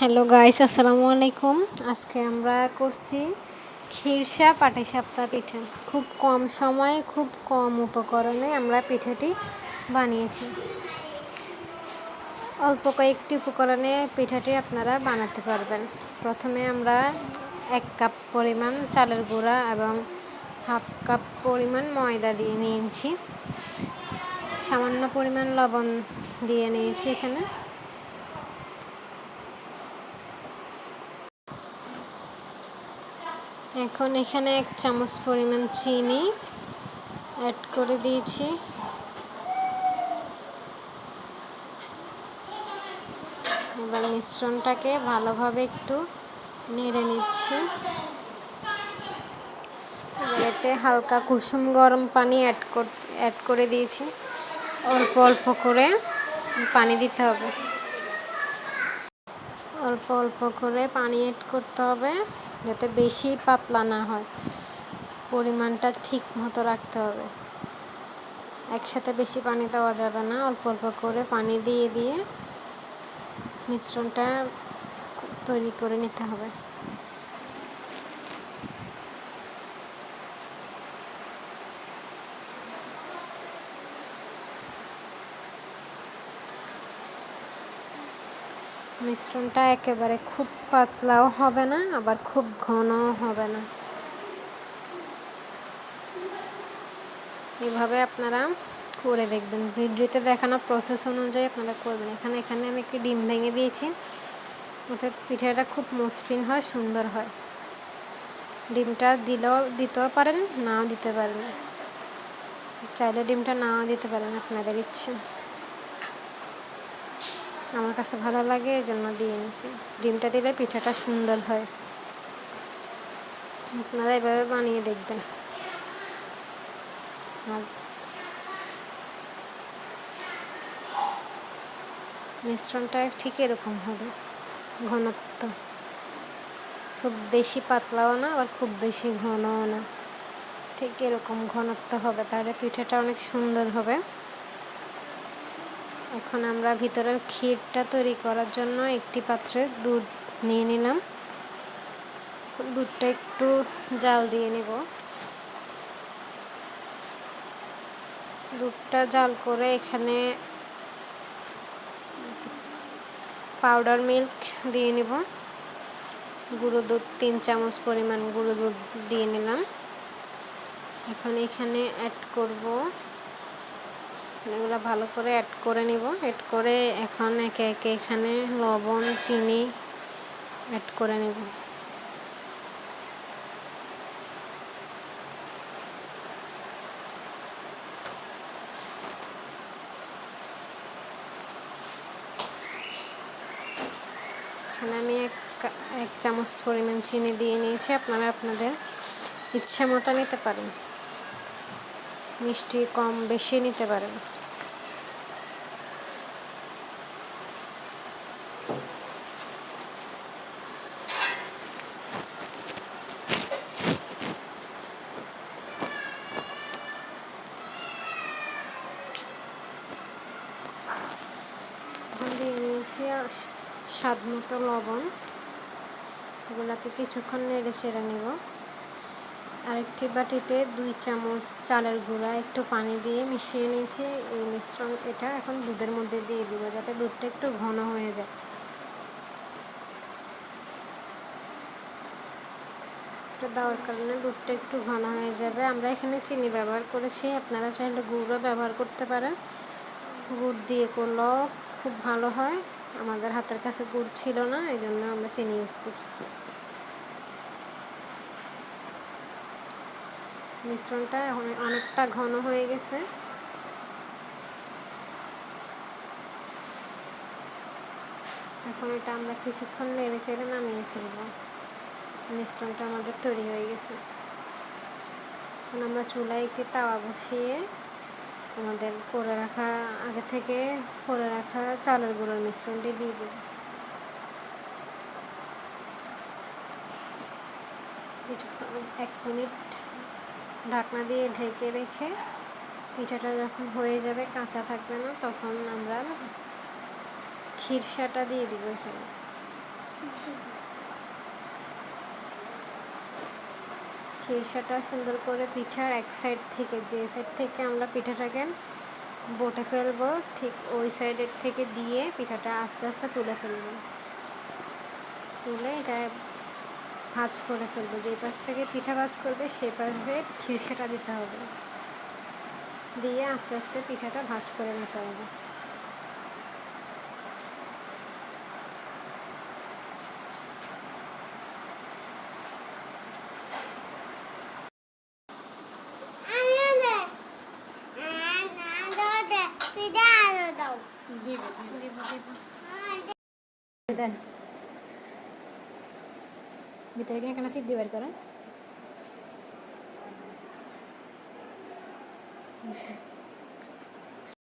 Hello guys আসসালামু আলাইকুম আজকে আমরা করছি ক্ষীরসা খিরসা পাটিসাপটা পিঠা খুব কম সময়ে খুব কম উপকরণে আমরা পিঠাটি বানিয়েছি অল্প কয়েকটি উপকরণে পিঠাটি আপনারা বানাতে পারবেন প্রথমে আমরা এক কাপ পরিমাণ চালের গুঁড়া এবং হাফ কাপ পরিমাণ ময়দা দিয়ে নিয়েছি সামান্য পরিমাণ লবণ দিয়ে নিয়েছি এখানে এখন এখানে এক চামচ পরিমাণ চিনি অ্যাড করে দিয়েছি। এবার মিশ্রণটাকে ভালোভাবে একটু নেড়ে নিচ্ছি। এতে হালকা কুসুম গরম পানি অ্যাড অ্যাড করে দিয়েছি। অল্প অল্প করে পানি দিতে হবে। অল্প অল্প করে পানি অ্যাড করতে হবে। যাতে বেশি পাতলা না হয়। পরিমাণটা ঠিক মতো রাখতে হবে। একসাথে বেশি পানি দেওয়া যাবে না। অল্প অল্প করে পানি দিয়ে দিয়ে মিশ্রণটা তৈরি করে নিতে হবে। মিশ্রণটা একেবারে খুব পাতলাও হবে না, আবার খুব ঘনও হবে না। এভাবে আপনারা করে দেখবেন। ভিডিওতে দেখানো প্রসেস অনুযায়ী আপনারা করবেন। এখানে এখানে আমি একটি ডিম ভেঙে দিয়েছি। অর্থাৎ পিঠাটা খুব মসৃণ হয়, সুন্দর হয়। ডিমটা দিলেও, দিতেও পারেন, নাও দিতে পারেন। চাইলে ডিমটা নাও দিতে পারেন, আপনাদের ইচ্ছে। আমার কাছে ভালো লাগে এই জন্য দিয়ে নিছি ডিমটা দিলে পিঠাটা সুন্দর হয়। আপনারা এভাবে বানিয়ে দেখবেন। মিশ্রণটা ঠিক এরকম হবে, ঘনত্ব। খুব বেশি পাতলাও না, আবার খুব বেশি ঘনও না। ঠিক এরকম ঘনত্ব হবে, তাহলে পিঠাটা অনেক সুন্দর হবে। এখন আমরা ভিতরের ক্ষীরটা তৈরি করার জন্য একটি পাত্রে দুধ নিয়ে নিলাম। দুধটা একটু জাল দিয়ে নেব। দুধটা জাল করে এখানে পাউডার মিল্ক দিয়ে নিব। গুঁড়ো দুধ, তিন চামচ পরিমাণ গুঁড়ো দুধ দিয়ে নিলাম। এখন এখানে অ্যাড করব এগুলো ভালো করে অ্যাড করে নিব। অ্যাড করে এখন একে একে এখানে লবণ, চিনি অ্যাড করে নেব। এখানে আমি এক এক চামচ পরিমাণ চিনি দিয়ে নিয়েছি। আপনারা আপনাদের ইচ্ছে মতো নিতে পারেন। মিষ্টি কম বেশি নিতে পারেন। দিয়ে স্বাদ মতো লবণ। এগুলোকে কিছুক্ষণ নেড়ে চেড়ে নেব। আরেকটি বাটিতে দুই চামচ চালের গুঁড়া একটু পানি দিয়ে মিশিয়ে নিয়েছি। এই মিশ্রণ এটা এখন দুধের মধ্যে দিয়ে দিব যাতে দুধটা একটু ঘন হয়ে যায়। এটা দেওয়ার কারণে দুধটা একটু ঘন হয়ে যাবে। আমরা এখানে চিনি ব্যবহার করেছি। আপনারা চাইলে গুঁড়ো ব্যবহার করতে পারেন। গুড় দিয়ে করলেও খুব ভালো হয়। আমাদের হাতের কাছে গুড় ছিল না, এই জন্য আমরা চিনি ইউজ করছি। মিশ্রণটা অনেকটা ঘন হয়ে গেছে। এখন এটা আমরা কিছুক্ষণ নেড়ে চেড়ে নামিয়ে ফেলব। মিশ্রণটা আমাদের তৈরি হয়ে গেছে। এখন আমরা চুলায় একটি তাওয়া বসিয়ে আমাদের করে রাখা, আগে থেকে করে রাখা চালের গুঁড়োর মিশ্রণটি দিয়ে দেব। কিছুক্ষণ, এক মিনিট ঢাকনা দিয়ে ঢেকে রেখে পিঠাটা যখন হয়ে যাবে, কাঁচা থাকবে না, তখন আমরা খিরসাটা দিয়ে দিব এখানে। খিরসাটা সুন্দর করে পিঠার এক সাইড থেকে, যে সাইড থেকে আমরা পিঠাটাকে বটে ফেলব, ঠিক ওই সাইডের থেকে দিয়ে পিঠাটা আস্তে আস্তে তুলে ফেলব। তুলে এটা ভাজ করে ফেলব। যেই পাশ থেকে পিঠা ভাজ করবে সেই পাশে খিরসাটা দিতে হবে। দিয়ে আস্তে আস্তে পিঠাটা ভাজ করে নিতে হবে। দেন। ভিতরে কিনে কেন সিদ্ধি বের করেন।